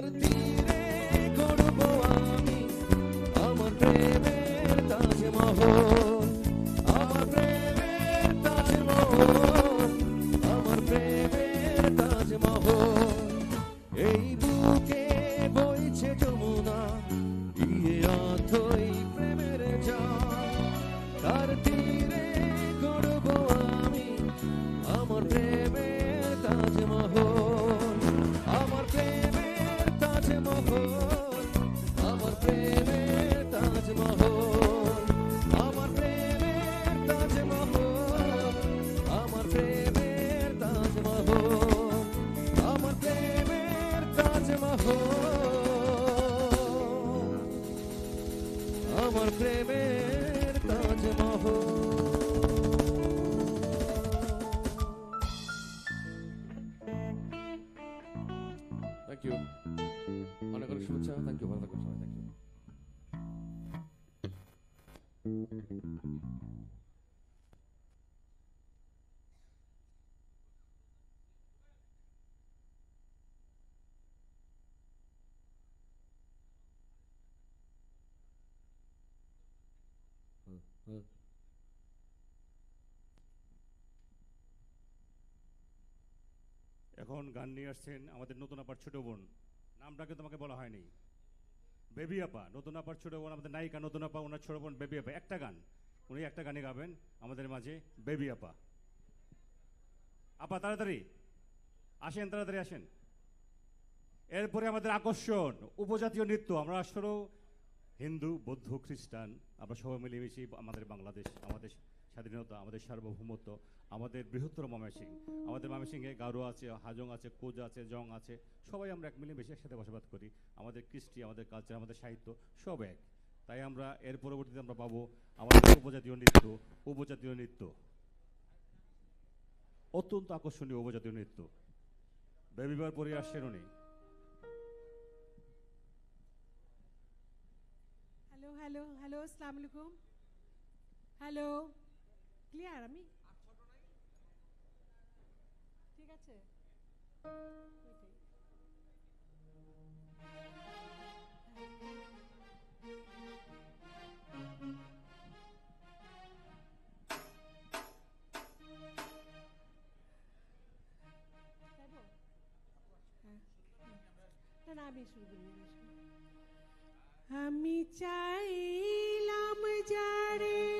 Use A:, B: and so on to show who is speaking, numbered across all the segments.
A: gotta
B: be অনেক
C: অনেক শুভেচ্ছা থ্যাংক ইউ ভালো থাকবেন সবাই থ্যাংক ইউ Uh, uh.
D: এখন গান নিয়ে আসছেন আমাদের নতুন আপার ছোট বোন, নামটাকে তোমাকে বলা হয়নি। বেবি আপা, নতুন আপার ছোট বোন, আমাদের নায়িকা নতুন আপা, ওনার ছোট বোন বেবি আপা, একটা গান। উনি একটা গানে গাবেন আমাদের মাঝে, বেবি আপা। আপা, তাড়াতাড়ি। আসেন তাড়াতাড়ি আসেন। এরপরে আমাদের আকর্ষণ, উপজাতীয় নৃত্য। আমরা আসলেও হিন্দু, বৌদ্ধ, খ্রিস্টান, আমরা সবাই মিলেমিশে আমাদের বাংলাদেশ, আমাদের স্বাধীনতা, আমাদের সার্বভৌমত্ব, আমাদের বৃহত্তর ময়মনসিং আমাদের ময়মনসিংহে গারো আছে, হাজং আছে, কোজ আছে, জং আছে, সবাই আমরা এক মিলেমিশে একসাথে বসবাস করি। আমাদের কৃষ্টি, আমাদের কালচার আমাদের সাহিত্য সব এক। তাই আমরা এর পরবর্তীতে আমরা পাবো আমাদের উপজাতীয় নৃত্য উপজাতীয় নৃত্য। অত্যন্ত আকর্ষণীয় উপজাতীয় নৃত্য। বেবিবার পরে আসছেন উনি।
E: হ্যালো হ্যালো হ্যালো আসসালামু আলাইকুম হ্যালো ক্লিয়ার আমি ঠিক আছে? হ্যাঁ, আমি। আমি চাইলাম যারে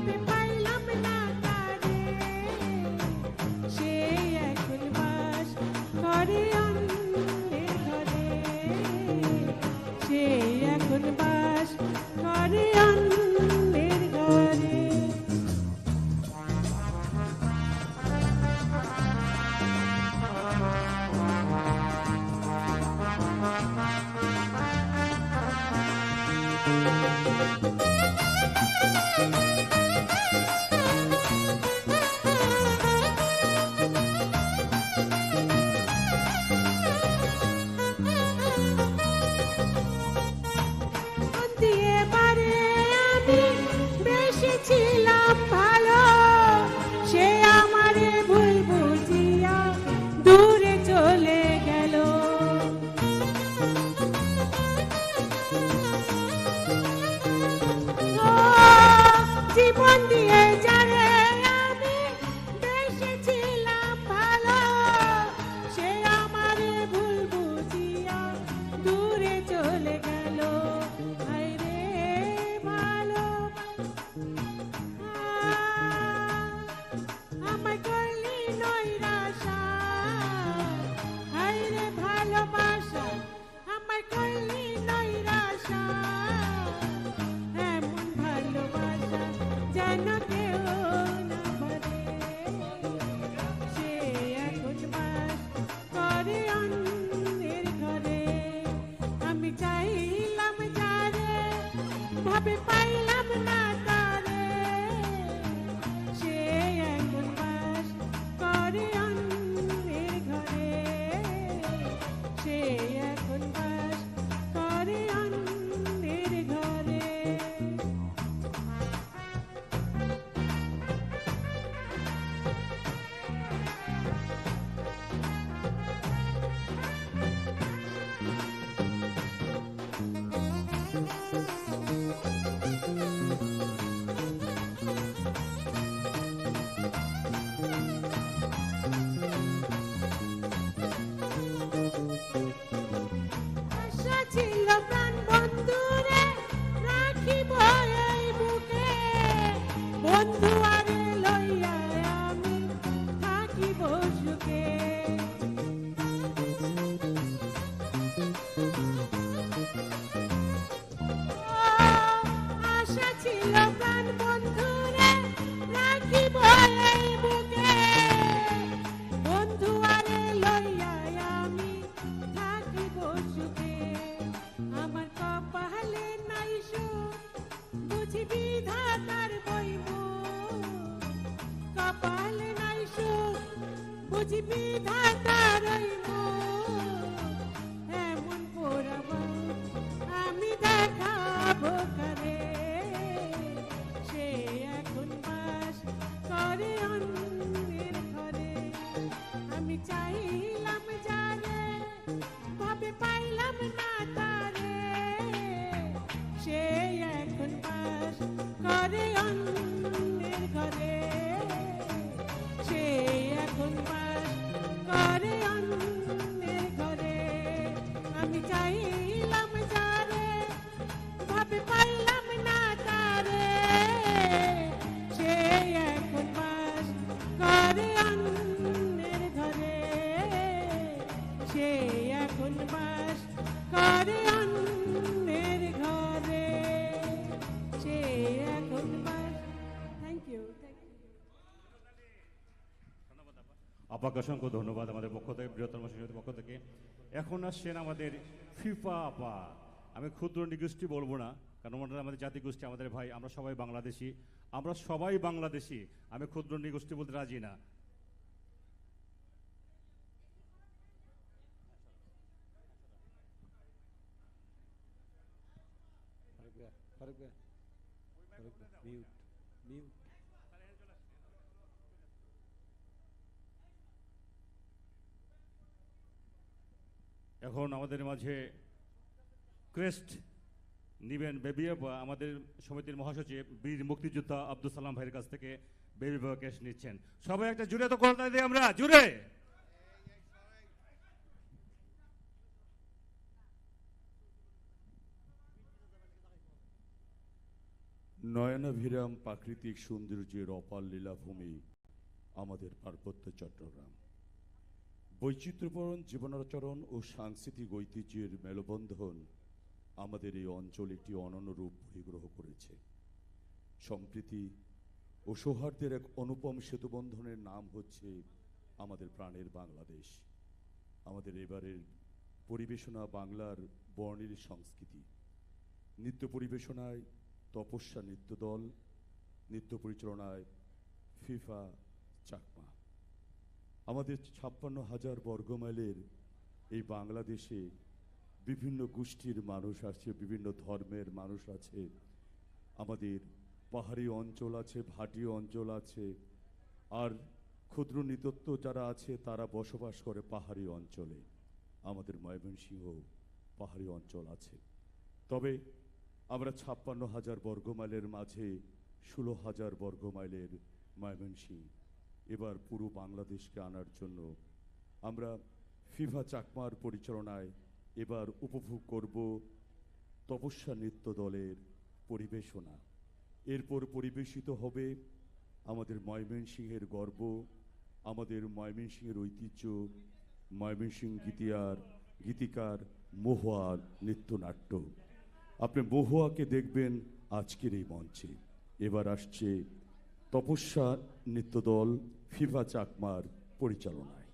E: ভাবে পাইলাম लिए जा happy fine. বুঝবি ধাতার এমন পোড়াব আমি দেখাবো করে। সে এখন বাস করে অন্যের ঘরে। আমি চাইলাম জানে ভাবে পাইলাম না তারে। সে এখন বাস করে অন্যের
D: আপাকে অসংখ্য ধন্যবাদ আমাদের পক্ষ থেকে, বৃহত্তম শিশুদের পক্ষ থেকে। এখন আসছেন আমাদের ফিফা আপা। আমি ক্ষুদ্র নিগোষ্ঠী বলব না, কারণ ওনারা আমাদের জাতি গোষ্ঠী, আমাদের ভাই, আমরা সবাই বাংলাদেশি। আমরা সবাই বাংলাদেশি, আমি ক্ষুদ্র নিগোষ্ঠী বলতে রাজি না।
A: মিউট মিউট
D: এখন আমাদের মাঝে ক্রেস্ট নিবেন বেবি আমাদের সমিতির মহাসচিব, বীর মুক্তিযোদ্ধা আব্দুল সালাম ভাইয়ের কাছ থেকে বেবি বাবা ক্রেস্ট নিচ্ছেন। সবাই একটা জুড়ে তো করতে দিই আমরা, জুড়ে!
F: নয়নাভিরাম প্রাকৃতিক সৌন্দর্যের অপার লীলাভূমি আমাদের পার্বত্য চট্টগ্রাম। বৈচিত্র্যপূর্ণ জীবনাচরণ ও সাংস্কৃতিক ঐতিহ্যের মেলবন্ধন আমাদের এই অঞ্চল একটি অনন্য রূপ পরিগ্রহ করেছে। সম্প্রীতি ও সৌহার্দ্যের এক অনুপম সেতুবন্ধনের নাম হচ্ছে আমাদের প্রাণের বাংলাদেশ। আমাদের এবারের পরিবেশনা বাংলার বর্ণের সংস্কৃতি। নৃত্য পরিবেশনায় তপস্যা নৃত্য দল নৃত্য পরিচালনায় ফিফা চাকমা। আমাদের ছাপ্পান্ন হাজার বর্গমাইলের এই বাংলাদেশে বিভিন্ন গোষ্ঠীর মানুষ আছে বিভিন্ন ধর্মের মানুষ আছে। আমাদের পাহাড়ি অঞ্চল আছে, ভাটি অঞ্চল আছে, আর ক্ষুদ্র নৃতত্ব যারা আছে, তারা বসবাস করে পাহাড়ি অঞ্চলে। আমাদের ময়মনসিংহ পাহাড়ি অঞ্চল আছে। তবে আমরা ছাপ্পান্ন হাজার বর্গমাইলের মাঝে ষোলো হাজার বর্গমাইলের ময়মনসিংহ এবার পুরো বাংলাদেশকে আনার জন্য আমরা ফিফা চাকমার পরিচালনায় এবার উপভোগ করব তপস্যা নৃত্য দলের পরিবেশনা। এরপর পরিবেশিত হবে আমাদের ময়মনসিংহের গর্ব, আমাদের ময়মনসিংহের ঐতিহ্য, ময়মনসিংহ গীতিয়ার, গীতিকার মহুয়ার নৃত্যনাট্য। আপনি মহুয়াকে দেখবেন আজকের এই মঞ্চে। এবার আসছে তপস্যা নৃত্যদল ফিফা চাকমার পরিচালনায়।